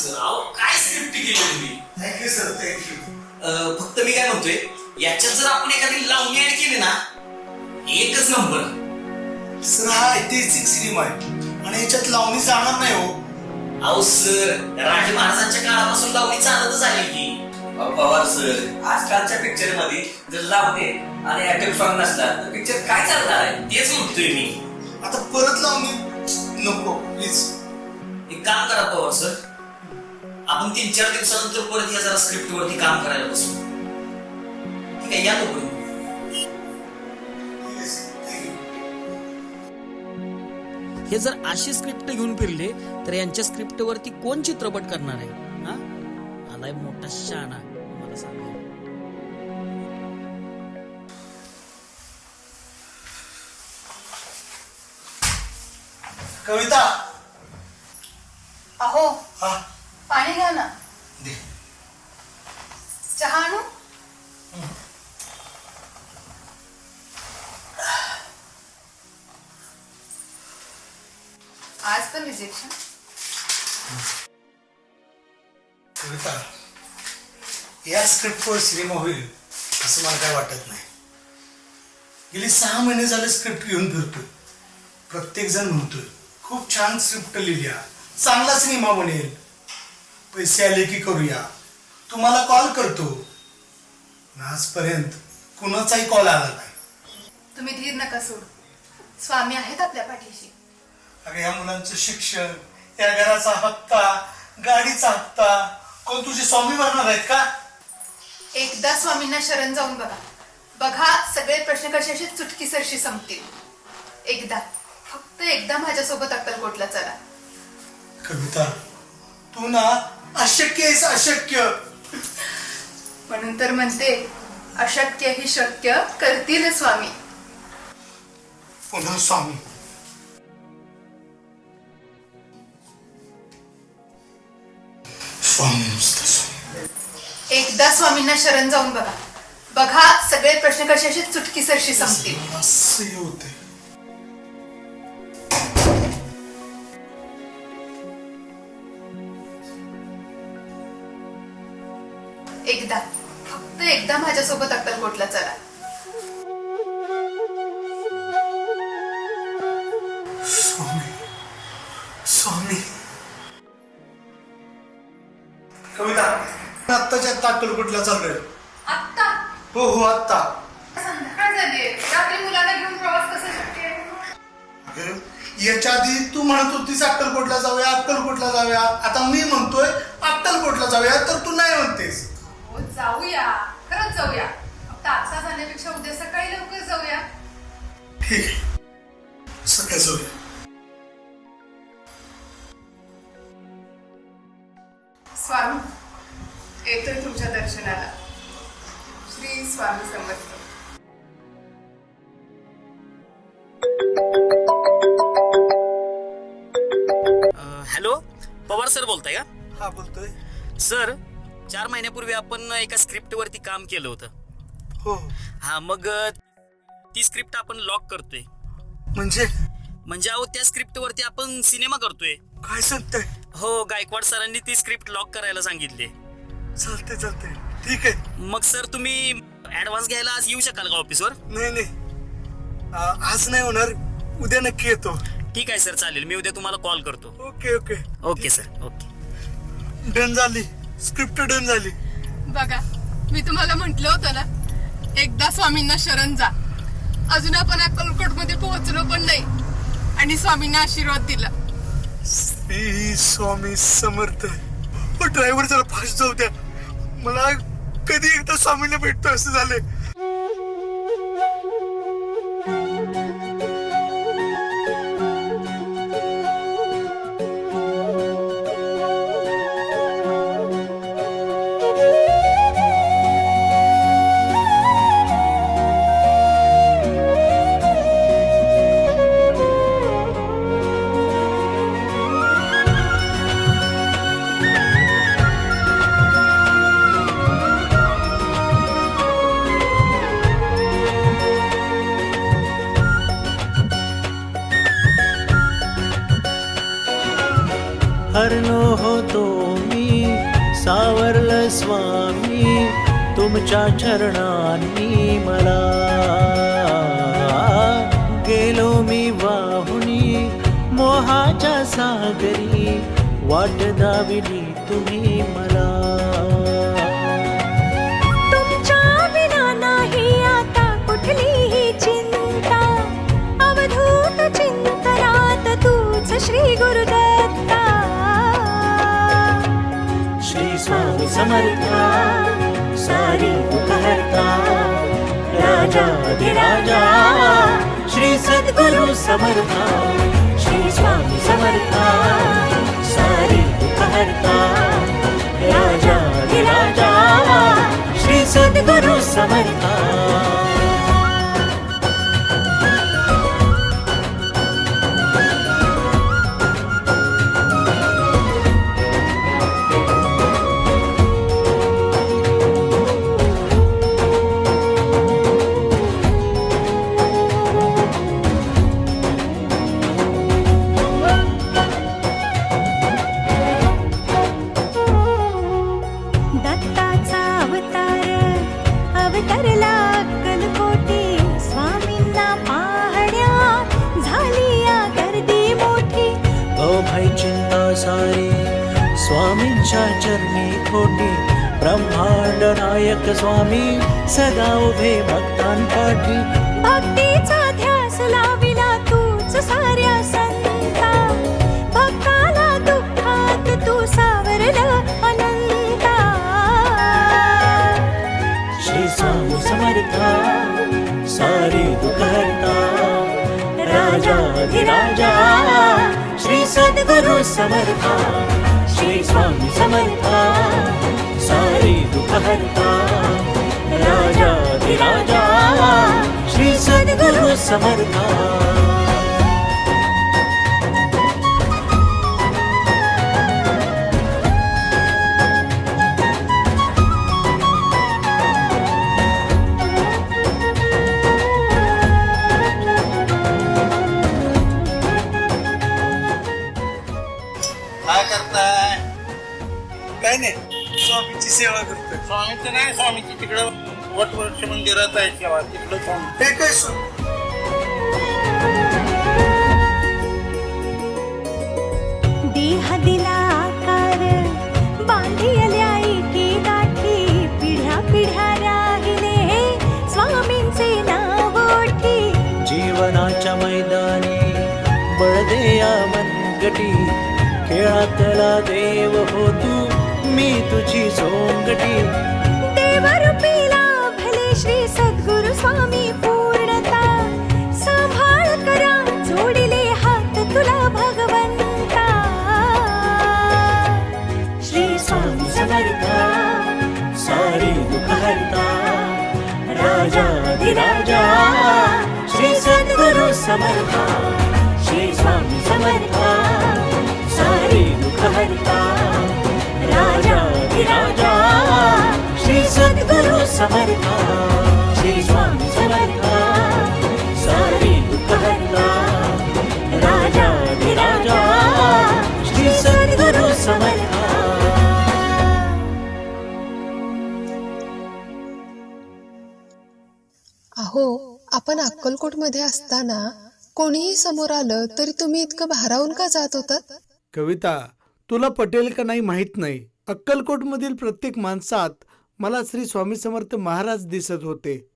Sir अहो काय script केली तुम्ही? थँक्यू सर थँक्यू फक्त मी काय म्हणतोय याच्यात जर आपण एखादी लावणी ऍड केली ना एकच नंबर सर हा ऐतिहासिक सिनेमा आहे. आणि याच्यात लावणी जाणार नाही हो. अहो सर राजे महाराजांच्या काळापासून लावणी चालतच आली की पवार सर आजकालच्या पिक्चरमध्ये जर लावणे आणि अटॅक सॉन्ग नसला तर पिक्चर काय चालणार आहे? तेच म्हणतोय मी. आता परत लावणी? नको प्लीज एक काम करा पवार सर आपण तीन चार दिवसानंतर परत या जरा स्क्रिप्ट वरती काम करायला बसू. ठीक आहे या लवकर हे जर अशी स्क्रिप्ट घेऊन फिरले तर यांच्या स्क्रिप्ट वरती कोण चित्रपट करणार आहे? हा? आलाय मोठा शाणा मला सांगा. कविता. अहो. हा. पाणी घ्या ना. चहा आणू? आज पण रिजेक्शन कविता या स्क्रिप्टवर सिनेमा होईल असं मला काय वाटत नाही. गेली सहा महिने झाले स्क्रिप्ट घेऊन फिरतोय. प्रत्येक जण म्हणतोय खूप छान स्क्रिप्ट लिहिल्या चांगला सिनेमा बनेल. पैसे आले की करूया. तुम्हाला कॉल करतो. पण आजपर्यंत कुणाचाही कॉल आला नाही. तुम्ही धीर नका सोडू. स्वामी आहेत आपल्या पाठीशी. अगं या मुलांचं शिक्षण या घराचा हप्ता गाडीचा हप्ता कोण तुझे स्वामी भरणार आहेत का? एकदा स्वामींना शरण जाऊन बघा. बघा सगळे प्रश्न कशाशी चुटकीसरशी संपतील. एकदा फक्त एकदा माझ्यासोबत अक्कलकोटला चला. कविता तू ना अशक्य आहेस अशक्य. म्हणून तर म्हणते अशक्य ही शक्य करतील स्वामी. पुन्हा स्वामी. स्वामी एकदा स्वामींना शरण जाऊन बघा. बघा सगळे प्रश्न कशाशी चुटकीसरशी संपतील. असं होते. एकदा फक्त एकदा माझ्यासोबत अक्कलकोटला चला. स्वामी स्वामी. कविता. आत्ताच्या आत्ता अक्कलकोटला चाललोय. आत्ता? हो हो आत्ता. संध्याकाळ झाली रात्री मुलांना घेऊन प्रवास कसा शक्य आहे? अगं, याच्या आधी तू म्हणत होतीस अक्कलकोटला जाऊया अक्कलकोटला जाऊया. आता मी म्हणतोय अक्कलकोटला जाऊया तर तू नाही म्हणतेस. हो जाऊया. खरंच जाऊया. फक्त आता जाण्यापेक्षा उद्या सकाळी लवकर जाऊया. ठीक आहे सगळ्या जाऊया. स्वामी येतोय तुमच्या दर्शनाला. श्री स्वामी समर्थ. हॅलो पवार सर बोलताय का? हा बोलतोय. सर चार महिन्यापूर्वी आपण एका स्क्रिप्ट वरती काम केलं होतं. हो. हा मग ती स्क्रिप्ट आपण लॉक करतोय. म्हणजे? म्हणजे अहो त्या स्क्रिप्ट वरती आपण सिनेमा करतोय. काय सांगताय? हो गायकवाड सरांनी ती स्क्रिप्ट लॉक करायला सांगितले. चालते चालते ठीक आहे. मग सर तुम्ही ऍडव्हान्स घ्यायला आज येऊ शकाल का ऑफिसवर नाही नाही. आ, आज नाही होणार. उद्या नक्की येतो. ठीक आहे सर. चालेल. मी उद्या तुम्हाला कॉल करतो. Okay okay. Okay sir. Okay. Done झाली. स्क्रिप्ट डन झाली. बघा मी तुम्हाला म्हंटल होतं ना एकदा स्वामींना शरण जा. अजून आपण अक्कलकोटमध्ये पोहोचलो पण नाही. आणि स्वामींना आशीर्वाद दिला. श्री स्वामी समर्थ हो ड्रायव्हर जरा फास्ट जाऊ द्या. मला कधी एकदा स्वामीला भेटतो असं झालंय. सावरलो होतो मी. सावरल स्वामी तुमच्या चरणांनी मला. गेलो मी वाहुनी मोहाच्या सागरी. वाट दाविली तुम्ही मला. सारी समर्था सारी राजा अधिराजा श्री सद्गुरु समर्था श्री स्वामी समर्था। सारी उपहर्ता राजा अधिराजा श्री सद्गुरु समर्था। खोटी ब्रह्मांड नायक स्वामी सदा उभे भक्तांपाठी भक्तीचा ध्यास लाविला तूच साऱ्या संता. भक्ताला दुःखात तू सावरला अनंता. श्री स्वामी समर्था सारी दुःखहर्ता राजाधिराजा श्री सद्गुरु समर्था. श्री स्वामी समर्था सारी दुःखहर्ता राजाधिराजा श्री सद्गुरु समर्था। काय करताय? काय नाही स्वामीची सेवा करतोय. स्वामीचं नाही स्वामीची तिकडं वटवृक्ष मंदिरात आहे सेवा तिकडं स्वामी. हे काय स्वामी देह दिला आकार बांधियल्या एकी गाठी पिढ्या पिढ्या राहिले. हे स्वामींचे नाव ओठी जीवनाच्या मैदानी बळदेया मनगटी. खेळातला देव हो तू मी तुझी सोंगटी. देवरूपी लाभले श्री सद्गुरु स्वामी पूर्णता सांभाळ करा जोडिले हात तुला भगवंता. श्री स्वामी समर्था सारी दुःखहर्ता राजाधिराजा श्री सद्गुरु समर्था. समर्था श्री स्वामी समर्था सारी दुःखहर्ता राजाधिराजा श्री सद्गुरु समर्था अहो आपण अक्कलकोटमध्ये असताना कोणीही समोर आलं तरी तुम्ही इतकं भारावून का जात होतात? कविता तुला पटेल का नाही माहीत नाही. अक्कलकोटमधील प्रत्येक माणसात मला श्री स्वामी समर्थ महाराज दिसत होते.